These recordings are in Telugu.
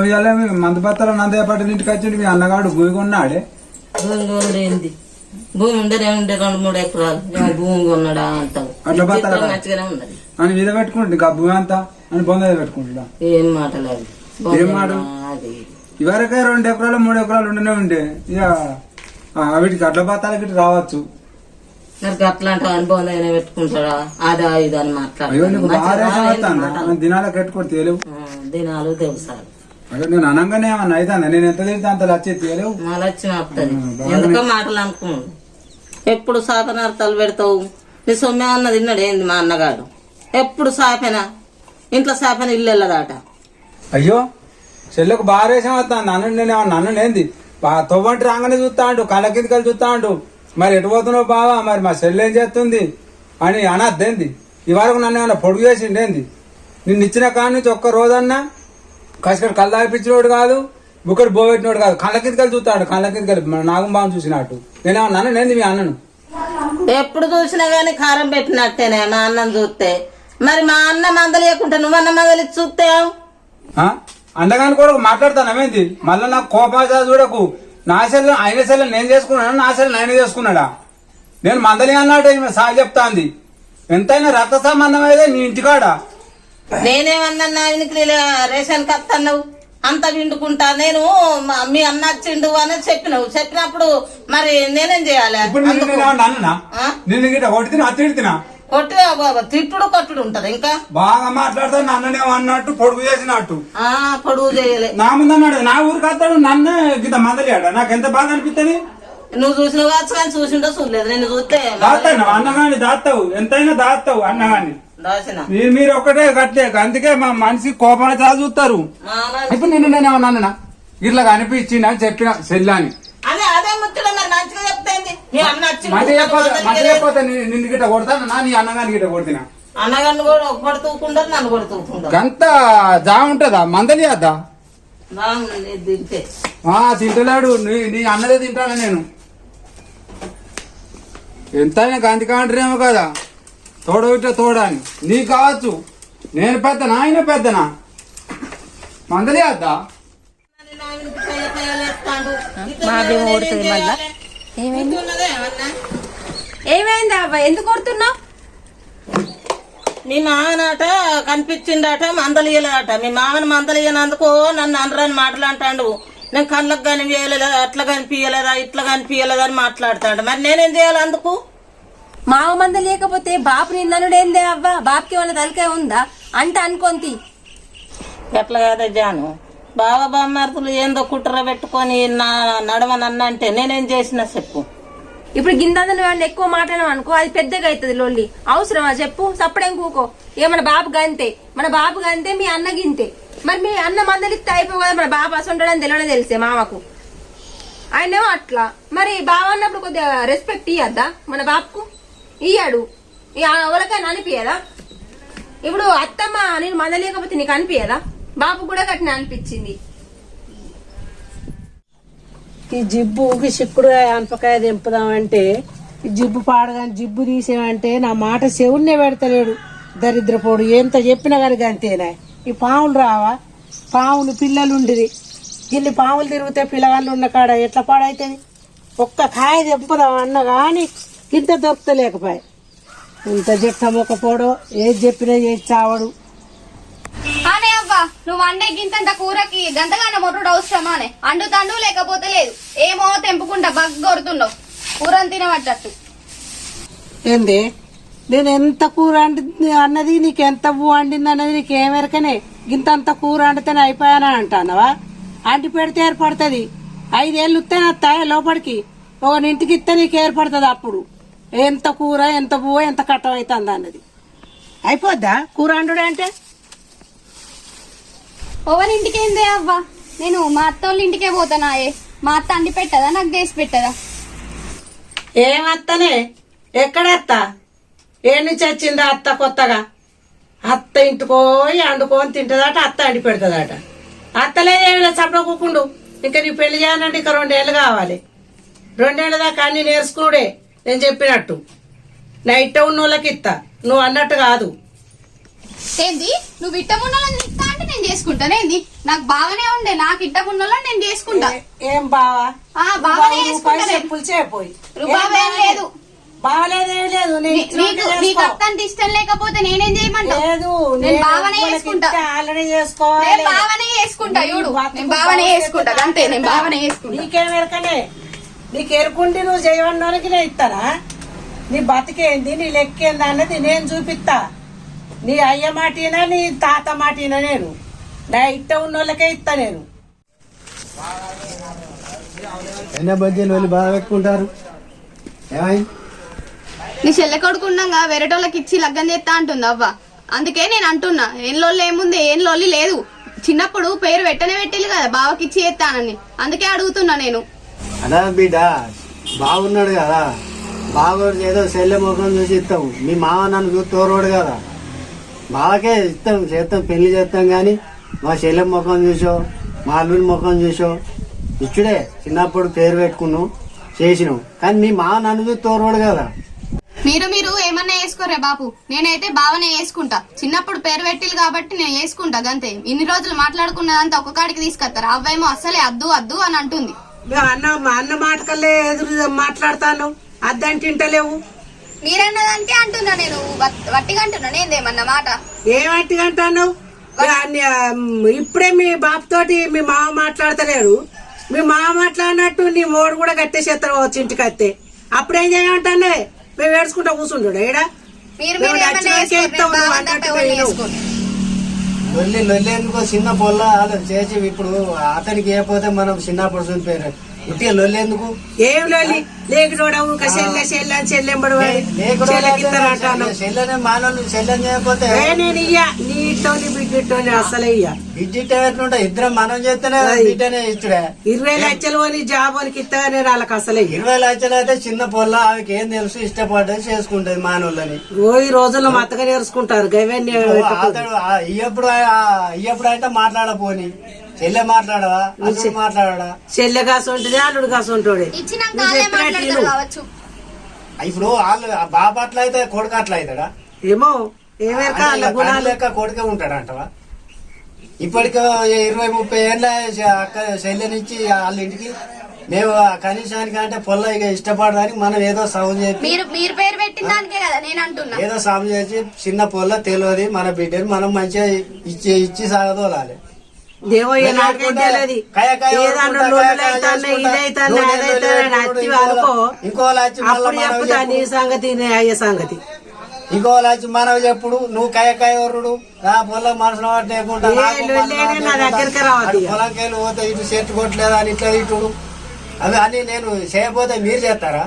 ఇవాళ మీ మందు బత్తాల నందయ్య పట్టిన ఇంటికి వచ్చి మీ అన్నగాడు భూమి కొన్నాడే. భూమి భూమి ఉండేదే ఉండే రెండు మూడు ఎకరాలు. భూమి కొన్నాడా అంటావు. అట్లా బతాలా? చిత్రం మంచిగానే ఉన్నది. అని మీద పెట్టుకుంటుంది ఇంకా భూమి అంతా అని బొంద పెట్టుకుంటున్నా ఏం మాటలేదు ఏం మాట? ఇవరకే రెండు ఎకరాలు మూడు ఎకరాలు ఉండనే ఉండే. ఇక ఆ, వీటికి అడ్ల బత్తాలకి ఇటు రావచ్చు. నాకు అట్లాంటి అనుభవం అయినా పెట్టుకుంటాడా? అదా ఇది అని వస్తుందా దినాలకు పెట్టుకోడు తేలేవు దినాలు తెలుసాలు అయ్యో నేను అనంగానే ఏమన్నా అవుతాను నేను ఎంత తిరిగితే అంత లచ్చే తేలేవు మళ్ళీ వచ్చిన వస్తుంది. ఎందుకో మాటలు అనుకున్నాడు ఎప్పుడు పెడతావు? నీ సొమ్మె అన్న తిన్నాడు ఏంది మా అన్నగాడు? ఎప్పుడు సాపెన? ఇంట్లో సాపెన ఇల్లు వెళ్ళదాట. అయ్యో చెల్లెకు బాగా రేషన్ వస్తాను నన్ను నేను ఏమన్నా నన్ను ఏంది? తొవ్వంటి రాగానే చూస్తాండు కళ్ళ కిందకి చూస్తాండు. మరి ఎటు పోతున్నావు బావా? మరి మా చెల్లె ఏం చేస్తుంది? అని అనద్దేంది. ఈ వరకు నన్ను ఏమన్నా పొడుగు చేసిండేంది? నిన్ను ఇచ్చిన కాడి నుంచి ఒక్క రోజన్నా కసికడు కళ్ళు తాగిపించినోడు కాదు బుక్కడు బోబెట్టినోడు కాదు. కళ్ళ కిందకి చూస్తాడు కళ్ళ కిందకి నాగంబాబు చూసినట్టు. నేనేమన్నా నన్ను ఏంది మీ అన్నను. ఎప్పుడు చూసినా గానీ కారం పెట్టినట్టేనే మా అన్నం చూస్తే. మరి మా అన్న మందలేకుంటే నువ్వన్న మందలి చూస్తే ఆ? అండగాని కూడా మాట్లాడతానమేంది మళ్ళీ నాకు కోపాసా చూడకు. నా సెల్ ఆయన సెల్ నేను చేసుకున్నాను? నా సెల్ ఆయన చేసుకున్నాడా? నేను మందలి అన్నాడు సాగి చెప్తాంది. ఎంతైనా రక్త సంబంధం అయితే నీ ఇంటికాడ. నేనేమన్నా ఆయనకి రేషన్ కత్తన్నావు అంత విండుకుంటా నేను మా- అన్న వచ్చిండు అని చెప్పినావు. చెప్పినప్పుడు మరి నేనేం చేయాలి? కొట్టినా కొట్టి తిట్టుడు కొట్టుడు ఉంటది ఇంకా. బాగా మాట్లాడతాడు నన్ననేమో అన్నట్టు పొడుగు చేసినట్టు. ఆ పొడుగు చేయలే. నా ముందు అన్నాడు నా ఊరికి వస్తాడు నన్ను గిట్ట మందలియాడు? నాకు ఎంత బాధ అనిపిస్తుంది? నువ్వు చూసిన కావచ్చు కానీ చూసిండో చూడలేదు. నేను చూస్తే దాస్తాను అన్నగాని దాస్తావు ఎంతైనా దాస్తావు అన్నగాని. దాసిన మీరు మీరు ఒక్కటే కట్టే అందుకే మా మనిషి కోపం చాలా చూస్తారు. ఇప్పుడు నిన్ను నేను ఏమన్నా ఇట్లా కనిపించింది అని చెప్పిన సెల్లాని అదే అదే ముచ్చట మరి మంచిగా చెప్తాంది? మీ అన్న వచ్చిండు, మంచి చెప్పకపోతే కొంతమంది మంచి తెలియదు. చెప్పకపోతే ని- నిన్ను గిట్ట కొడతాను? నా నీ అన్నగాని గిట్ట కొడుతున్నా. అన్నగారిని కూడా ఒకటి తూకుంటారు నన్ను కూడా గంత జా ఉంటుందా? మందలి అద్దా? తింటలేడు. నీ నీ అన్నదే తింటాను నేను? ఎంతైనా గంతి కాంటారేమో కదా. తోడవిట తోడాని. నీకు కావచ్చు. నేను పెద్దనా ఆయన పెద్దనా? మందలి అద్దా? ఓడుతుంది మళ్ళా. ఏమైంది? ఏమైంది అవ్వ ఎందుకు కొడుతున్నావు? మీ మామనట కనిపించిండట మందలియలేదట మీ మామని మందలియనందుకు నన్ను అనరని మాట్లాంటాడు. నేను కళ్ళకు కనిపించలేదా? అట్లా కనిపించలేదా? ఇట్లా కనిపించలేదా అని మాట్లాడతాడు. మరి నేనేం చేయాలి అందుకు? మావ మంద లేకపోతే బాపు నిన్ననుడేందే అవ్వ? బాపుకి వాళ్ళ తలకాయ ఉందా? అంటే అనుకోంతి. ఎట్లా కాదా జాను? బావ బామ్మర్తులు ఏందో కుట్ర పెట్టుకొని నా నడవనన్న అంటే నేనేం చేసినా చెప్పు. ఇప్పుడు గిందందని వాడిని ఎక్కువ మాట్లాడడం అనుకో అది పెద్దగా అవుతుంది లొల్లి. అవసరమా చెప్పు? సప్పుడేం కూకో? ఇక మన బాబు గంతే. మన బాబు గంతే మీ అన్న గింతే. మరి మీ అన్న మందలిస్తే అయిపో కదా మన బాబు అసంటాడని తెలియనే తెలిసే మామకు. ఆయనేమో అట్లా. మరి బావ అన్నప్పుడు కొద్దిగా రెస్పెక్ట్ ఇయ్యద్దా? మన బాబుకు ఇయ్యాడు. ఇక ఎవరికైనా అనిపించదా ఇప్పుడు అత్తమ్మ నేను మందలేకపోతే నీకు అనిపించదా బాబు కూడా కట్టిన అనిపించింది. ఈ జిబ్బుకి చిక్కుడుకాయ అనపకాయ దింపుదామంటే ఈ జిబ్బు పాడగాని జిబ్బు తీసేమంటే నా మాట చెవున్నే పెడతలేడు. దరిద్రపోడు ఎంత చెప్పినా కనుక అంతేనా ఈ పాములు రావా? పాములు పిల్లలు ఉండిది ఇన్ని పాములు తిరిగితే పిల్లగాళ్ళు ఉన్న కాడ ఎట్లా పాడైతుంది? ఒక్క కాయ దింపుదాం అన్న కానీ ఇంత దొరకలేకపోయా. ఇంత చెట్టమొక్కపోవడం ఏది చెప్పినా ఏది చావడు. అనే అవ్వ నువ్వు వండే గింతంత కూరకి గంతగాన మొర్రుడు అవసరమానే అండు తండు లేకపోతే లేదు. ఏమో తెంపుకుంటా బగ్ కొడుతున్నావు. కూరని తినబట్టట్టు ఏంది? నేను ఎంత కూర వండి అన్నది నీకు ఎంత వండింది అన్నది నీకు ఏమెరకనే గింతంత కూర వండితేనే అయిపోయానా అంటానవా? అంటి పెడితే ఏర్పడుతుంది. ఐదేళ్ళు ఇస్తేనే వస్తాయి లోపలికి. ఒక ఇంటికి ఇస్తే నీకు ఏర్పడుతుంది అప్పుడు. ఎంత కూర ఎంత పువ్వు ఎంత కట్టం అవుతుంది అన్నది. అయిపోద్దా? కూర వండుడు అంటే? ఓవర్ ఇంటికి ఏందే అవ్వ? నేను మా అత్త వాళ్ళ ఇంటికే పోతానాయే మా అత్త అండి పెట్టదా నాకు చేసి పెట్టదా? ఏమత్తనే ఎక్కడత్త ఏ నుంచి వచ్చిందా అత్త కొత్తగా? అత్త ఇంటికోయి వండుకొని తింటదట అత్త అండి పెడతదట. అత్తలేదేమిలా చప్పకుండు ఇంకా నీ పెళ్ళి చేయాలంటే ఇంకా రెండేళ్ళు కావాలి. రెండేళ్ళ దాకా అన్ని నేర్చుకునుడే. నేను చెప్పినట్టు. నైట్ ఉన్న వాళ్ళకి ఇత్తా. నువ్వు అన్నట్టు కాదు. ఏంది? నువ్వు ఇట్టమున్నోళ్ళని ఇస్తా అంటే నేను చేసుకుంటాను. ఏంది? నాకు బాగానే ఉండే. నాకు ఇట్టమున్నోళ్ళని నేను చేసుకుంటా. ఏం బావా? ఆ బాగానే. చెప్పులు చేపోయి రూపాయి లేదు. బావలేదేం లేదు. నీకు. అత్తంత ఇష్టం లేకపోతే నేనేం చేయమంటావు? లేదు. నేను బాగానే చేసుకుంటా. ఆల్రెడీ చేసుకోవాలి. బాగానే చేసుకుంటా. చూడు. నేను బాగానే బాగా చేసుకుంటా. అంతే నేను బాగానే చేసుకుంటా. నీకేం ఎరకనే నీకు ఎరుకుండి నువ్వు చేయమన్నోనికి నేను ఇస్తానా? నీ బతికేంది? నీ లెక్కేంది అన్నది నేను చూపిస్తా. నీ అయ్య మాటినా నీ తాత మాటినా నేను. నా ఇట్ట ఉన్నోళ్ళకే ఇస్తా నేను. ఎన్న బజ్జీలు వెళ్ళి బాగా పెట్టుకుంటారు? ఏమై నీ చెల్లె కొడుకున్నాగా వేరేటోళ్ళకి ఇచ్చి లగ్గం చేస్తా అంటుంది అవ్వ? అందుకే నేను అంటున్నా ఏం లొల్లి ఏముంది ఏం లొల్లి లేదు. చిన్నప్పుడు పేరు పెట్టనే పెట్టిల్లు కదా బావకి ఇచ్చి చేస్తానని. అందుకే అడుగుతున్నా నేను. అలా బిడ్డ బాగున్నాడు కదా. బాగోడు ఏదో సెల్లె ముఖం చూసి ఇస్తాం మీ మామ నన్ను చూసి తోరోడు కదా. బావకే ఇస్తాం చేస్తాం పెళ్ళి చేస్తాం కానీ మా చెల్లె ముఖం చూసో మా అల్లుడి ముఖం చూసో ఇచ్చుడే చిన్నప్పుడు పేరు పెట్టుకున్నాం చేసినాం. కానీ మీ మామ నన్ను చూసి తోరోడు కదా. మీరు మీరు ఏమన్నా వేసుకోరే బాపు. నేనైతే బావనే వేసుకుంటా. చిన్నప్పుడు పేరు పెట్టిల్లు కాబట్టి నేను వేసుకుంటా గంతే. ఇన్ని రోజులు మాట్లాడుకున్నదంతా ఒక కాడికి తీసుకొస్తారు అవ్వేమో అస్సలే అద్దు అద్దు అని అంటుంది. మేము అన్న మా అన్న మాటకల్లే ఎదురు మాట్లాడతాను. అద్దంటి ఇంటలేవు మీరన్నదానికే అంటున్నా నేను. వట్- వట్టిగా అంటున్నా. నేనేమన్నా మాట? ఏమంటి అంటాను? ఇప్పుడే మీ బాబుతోటి మీ మామ మాట్లాడతలేడు మీ మామ మాట్లాడినట్టు నీ మోడు కూడా కట్టేసేస్తారు వచ్చి ఇంటికి వస్తే అప్పుడేం చేయమంటానే? మేము ఏడ్చుకుంటా కూర్చుంటాడు. ఏడా? మీరు లొల్లి లొల్లి ఎందుకో చిన్న పొల్ల వాళ్ళు చేసి ఇప్పుడు అతనికి ఏపోతే మనం చిన్నప్పుడు చూసి ఇట్టే లొల్లి ఎందుకు? ఏం లొల్లి? చెల్లె చెల్లె అని చెల్లెంబడి చెల్లెకిస్తారంటాను చెల్లెనే మానవులు చెల్లెని చేయకపోతే నేను ఇయ్యా. నీ ఇట్టో అసలే ఇయ్యా. బిడ్జిట్ ఎట్లుంటా ఇద్దరం మనం చేస్తేనే బిడ్డనే ఇచ్చుడే. ఇరవై లక్షలు అని జాబ్ అని ఇస్తా నేను వాళ్ళకి అసలే ఇరవై లక్షలు అయితే చిన్న పొల్ల ఆమెకి ఏం తెలుసు? ఇష్టపడ్డది చేసుకుంటది మానవులని. ఓ ఈ రోజుల్లో మత్తగా నేర్చుకుంటారు. గవన్నీ ఇయ్యప్పుడు ఆ- ఇయ్యప్పుడు అంటే మాట్లాడపోని చెల్లె మాట్లాడవా? అల్లుడు మాట్లాడా చెల్లె కాసు ఉంటుంది అల్లుడు కాసు ఉంటాడు. ఇచ్చినాక నువ్వు వాళ్ళే చెప్పినట్టు మాట్లాడతారు విను. కావచ్చు. ఇప్పుడు వాళ్ళు బాబు అట్లా అయితే కొడుకు అట్లా అవుతాడా? ఏమో ఏమేరక కొడుకే ఉంటాడు అంటవా ఇప్పటికి ఇరవై ముప్పై ఏళ్ళ అక్క చెల్లెనిచ్చి వాళ్ళ ఇంటికి మేము కనీసానికి అంటే పొల్ల ఇక ఇష్టపడడానికి మనం ఏదో సౌండ్ చెప్పి మీరు పేరు పెట్టిన దానికే కదా నేను అంటున్నా. ఏదో సాము చేసి చిన్న పొల్ల తెలియదు మన బిడ్డని మనం మంచిగా ఇచ్చి ఇచ్చి సాగదోలాలి దేవో ఇక నాకేం తెలియదు ఏదన్నా అనుకో. అప్పుడు చెప్తా నీ. సంగతి నీ అయ్య సంగతి. ఇంకోలా వచ్చి మనవి చెప్పుడు నువ్వు కయ కయ ఒర్రుడు నా పొల్ల అటు ఇక. పొలంకెళ్ళి పోతే ఇటు చెట్టు కొట్టలేదు అని ఇట్లా ఇటుడు అవి అన్ని నేను చేయకపోతే మీరు చేస్తారా?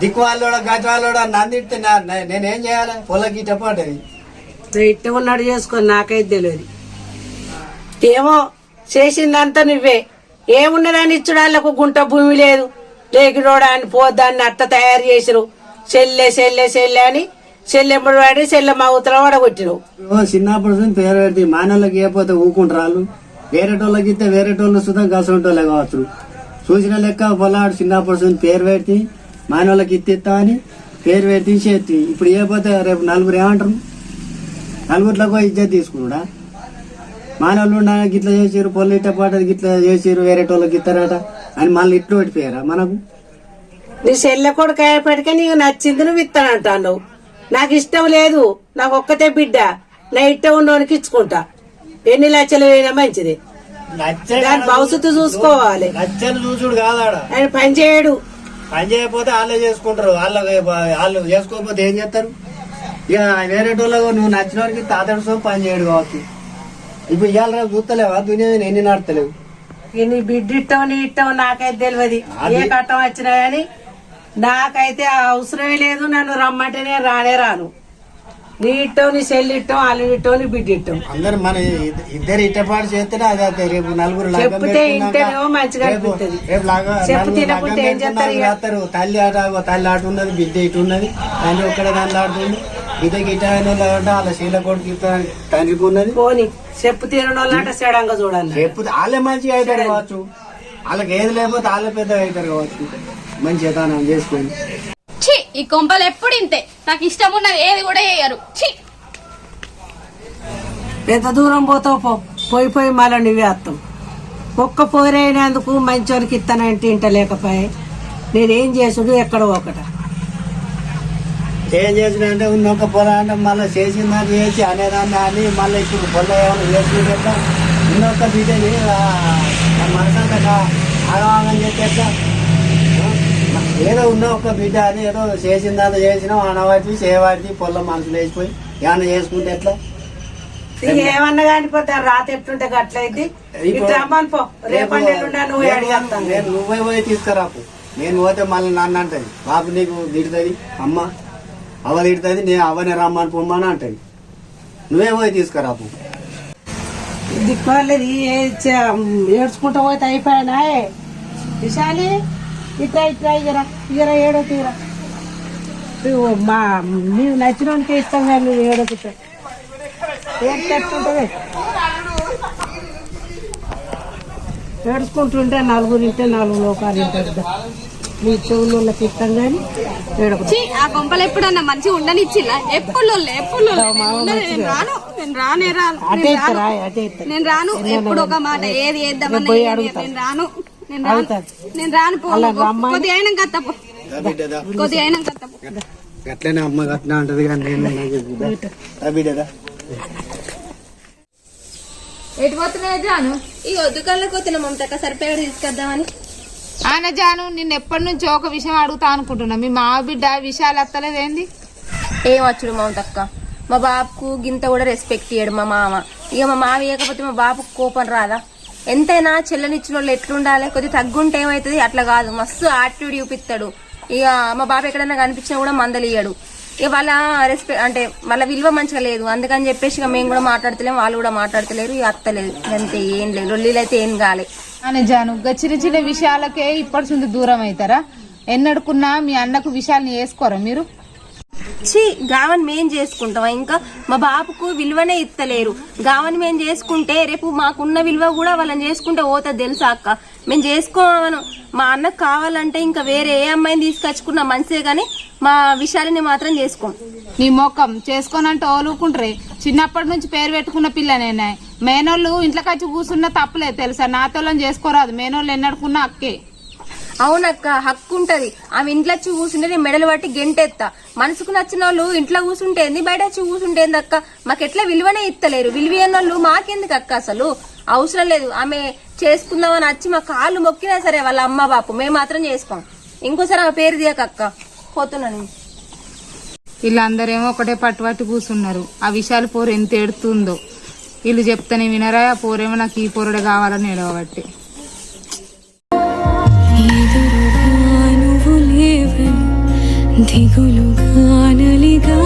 దిక్కు వాళ్ళోడ గతి వాళ్ళోడ నందిస్తే నేనేం చేయాలి? పొలకి ఇట్ట పడ్డది నువ్వు ఇట్ట ఉన్నాడు చేసుకొని నాకైతే తెలియదు. ఏమో చేసిందంతా నువ్వే. ఏమున్నదాన్ని ఇచ్చుడాళ్ళకు గుంట భూమి లేదు. లేకిడోడా అని పోద్దాన్ని అట్ట తయారు చేసిరు. చెల్లె చెల్లె చెల్లె అని చెల్లెమ్మడి వాడి చెల్లె మా ఉత్తర వాడగొట్టినవు ఓ చిన్నప్పుడు నుంచి పేరు పెడితే మానవులకి ఇవ్వకపోతే ఊకుంటారు వాళ్ళు వేరేటోళ్ళకి ఇస్తే వేరేటోళ్ళు సుధా కసంటోళ్ళే కావచ్చు. చూసిన లెక్క పొలాడు చిన్నప్పుడు నుంచి పేరు పెడితే మానవులకి ఇత్తిస్తామని పేరు పెట్టి చేతి. ఇప్పుడు ఏపోతే రేపు నలుగురు ఏమంటారు? నలుగురిలో ఇజ్జత్ తీసుకున్నాడా? మానవులు ఉండా గిట్లా చేసిరు పొల్లు ఇట్ట పాటది గిట్లా చేసిరు వేరేటోళ్ళకి ఇస్తారట అని మళ్ళీ ఇట్లు పెట్టిపోయారా మనకు? నీ చెల్లె కొడుకు అయ్యేపటికే నీకు నచ్చింది నువ్వు ఇస్తానంటాను నాకు ఇష్టం లేదు నాకు ఒక్కతే బిడ్డ నా ఇట్ట ఉన్నోనికి ఇచ్చుకుంటా. ఎన్ని లక్షలు అయినా మంచిది. దాని భవిష్యత్తు చూసుకోవాలి. లచ్చలు చూసుడు కాదాడ ఆయన పని చేయడు. పని చేయకపోతే వాళ్ళే చేసుకుంటారు వాళ్ళ వాళ్ళు చేసుకోకపోతే ఏం చేస్తారు? ఇక వేరేటోళ్ళు నువ్వు నచ్చిన వారికి తాతడి సో పని చేయడు కావచ్చు. ఇప్పుడు ఇవాళ రేపు చూస్తలేవా? దునియా ఎన్ని నడతలేవు నీ బిడ్డ ఇట్టం నీ ఇట్టం నాకైతే తెలియదు ఏ కట్టం వచ్చినా గాని నాకైతే అవసరమే లేదు నన్ను రమ్మంటేనే రానే రాను. నీ ఇట్టం నీ చెల్లి ఇట్టం అల్లుడి ఇట్టం నీ బిడ్డ ఇట్టం అందరు మన ఇద్ద- ఇద్దరు ఇట్టపాటు చేస్తేనే అదే అవుతాయి. రేపు నలుగురు చెప్తే ఇంటేనేమో మంచిగా అనిపిస్తది. చెప్పు తినకుంటే ఏం చేస్తారు. తల్లి ఆట తల్లి ఆట ఉన్నది బిడ్డ ఇటు ఉన్నది. తండ్రి ఒక్కడే దాంట్లో ఆడుతుంది బిడ్డకి ఇట అయిన వాళ్ళు శీల కొడుకు తండ్రికి ఉన్నది. పోని. చెప్పు తీరని వాళ్ళంట సెడంగా చూడాలి రేపు వాళ్ళే మంచిగా అవుతారు కావచ్చు. వాళ్ళకి ఏది లేకపోతే వాళ్ళే పెద్దగా అవుతారు కావచ్చు. మంచి యథానం చేసుకొని ఛీ ఈ కొంపలు ఎప్పుడు ఇంతే? నాకు ఇష్టం ఉన్నది ఏది కూడా చేయరు ఛీ. ఎంత దూరం పోతావు పో. పోయి పోయి మళ్ళీ నువ్వే వస్తావు. ఒక్క పోరైనందుకు మంచోనికి ఇస్తానంటే ఇంట లేకపోయే. నేనేం చేసుడు ఎక్కడ ఒకట. ఏం చేసిన అంటే ఉన్న ఒక పొల అంటే మళ్ళీ చేసిందని చేసి అనేదాన్ని అని మళ్ళీ ఇప్పుడు పొల ఏమైనా చేసుకుంటే ఎట్లా? ఉన్నొక్క బిడ్డని మనసంతా ఆగవాగని చెప్పి ఎట్లా? ఆ? ఏదో ఉన్న ఒక్క బిడ్డ అని ఏదో చేసిందని చేసినాం అనవాటివి చేయవాటివి పొల్ల మనసులు వేసిపోయి ఏమన్నా చేసుకుంటే ఎట్లా ఏమన్నా కానీ పోతే రాత ఎట్లుంటే పో రేపండి నువ్వు అడిగేస్తాను నేను నువ్వే పోయి తీసుకురాకు నేను పోతే మళ్ళీ నన్ను అంటది బాబు నీకు తిడుతుంది అమ్మ అవ తిడుతుంది నేను అవనే రమ్మని పొమ్మని అంటది. నువ్వే పోయి తీసుకురాపు. దిక్కువల్లేదు ఏడ్చుకుంటూ పోతే అయిపోయానా విశాలి ఇట్రా ఇట్రా ఇగరా ఇగరా ఏడో తీరా మా నీవు నచ్చినోనికే ఇస్తాం కానీ నువ్వు ఏడో తీరా ఏడ్చుకుంటుంటే ఏడ్చుకుంటుంటే నలుగురు ఇంటే నాలుగు లోకాలు ఇంటే నీ చెవులకి ఇస్తాం కానీ ఆ కొంపలు ఎప్పుడన్నా మంచిగా ఉండనిచ్చిలా? ఎప్పుడు ఎప్పుడు. నేను రాను నేను రానే రాను నేను రాను. ఎప్పుడు ఒక మాట ఏది వేద్దామన్నా. నేను రాను. నేను రాను. నేను రాను కొద్దిగా అయినాక వస్తా పో. బిడ్డదా కొద్దిగా అయినాక వస్తా పో. గట్లనే అమ్మ గట్లా అంటది కానీ ఎటు పోతున్నాయి జాను ఈ వద్దు కళ్ళకి పోతున్నా మమతక్క సరిపోయాడు తీసుకొద్దామని. ఆనజాను నిన్ను ఎప్పటి నుంచో ఒక విషయం అడుగుతా అనుకుంటున్నా. మీ మా బిడ్డ విషయాలు అత్తలేదేంది ఏం వచ్చుడు మమతక్క మా బాబుకు గింత కూడా రెస్పెక్ట్ ఇయ్యడు మా మామ. ఇక మా మామ ఇవ్వకపోతే మా బాబుకు కోపం రాదా? ఎంతైనా చెల్లనిచ్చిన వాళ్ళు ఎట్లుండాలి? కొద్దిగా తగ్గుంటే ఏమవుతుంది అట్లా కాదు. మస్తు యాటిట్యూడ్ చూపిస్తాడు ఇక మా బాబు ఎక్కడైనా కనిపించినా కూడా మందలు ఇక వాళ్ళ రెస్పెక్ట్ అంటే వాళ్ళ విలువ మంచిగా లేదు. అందుకని చెప్పేసి ఇక మేము కూడా మాట్లాడతలేము వాళ్ళు కూడా మాట్లాడతలేరు ఇక అత్తలేదు అంతే ఏం లేదు. రొల్లీలు అయితే ఏం కాలే. ఆయన జాను ఇంకా చిన్న చిన్న విషయాలకే ఇప్పటి నుంచి దూరం అవుతారా? ఎన్నడుకున్నా మీ అన్నకు విషయాల్ని వేసుకోరా మీరు? వచ్చి గావని మేం చేసుకుంటాం? ఇంకా మా బాబుకు విలువనే ఇత్తలేరు గావని మేం చేసుకుంటే రేపు మాకున్న విలువ కూడా వాళ్ళని చేసుకుంటే పోతుంది తెలుసా అక్క? మేము చేసుకోమను మా అన్నకు కావాలంటే ఇంకా వేరే ఏ అమ్మాయిని తీసుకొచ్చుకున్నా మంచిదే కానీ మా విషయాలని మాత్రం చేసుకోం. నీ మొక్కం చేసుకోనంటే ఓలుకుంటారే. చిన్నప్పటి నుంచి పేరు పెట్టుకున్న పిల్లనేనా. మేనోళ్ళు ఇంట్లోకి వచ్చి కూర్చున్న తప్పలేదు తెలుసా? నాతోళ్ళని చేసుకోరాదు. మేనోళ్ళు ఎన్నడుకున్నా అక్కే. అవునక్క హక్కు ఉంటది ఆమె ఇంట్లో వచ్చి కూర్చుంటే నేను మెడలు పట్టి గెంటెత్తా. మనసుకు నచ్చిన వాళ్ళు ఇంట్లో కూర్చుంటేంది బయట వచ్చి కూర్చుంటేంది అక్క మాకెట్లా విలువనే ఇత్తలేరు. విలువైన వాళ్ళు మాకెందుకు అక్క అసలు? అవసరం లేదు. ఆమె చేసుకుందామని వచ్చి మా కాళ్ళు మొక్కినా సరే వాళ్ళ అమ్మ బాపు. మేము మాత్రం చేసుకోం. ఇంకోసారి ఆమె పేరు తీయక అక్క పోతున్నాను వీళ్ళందరేమో ఒకటే పట్టు పట్టి కూర్చున్నారు ఆ విషయాలు పోరు ఎంత ఎడుతుందో వీళ్ళు చెప్తానే వినరా? ఆ పోరేమో నాకు ఈ పోరుడే కావాలని ఎడవబట్టి దిగులుగా నలిగా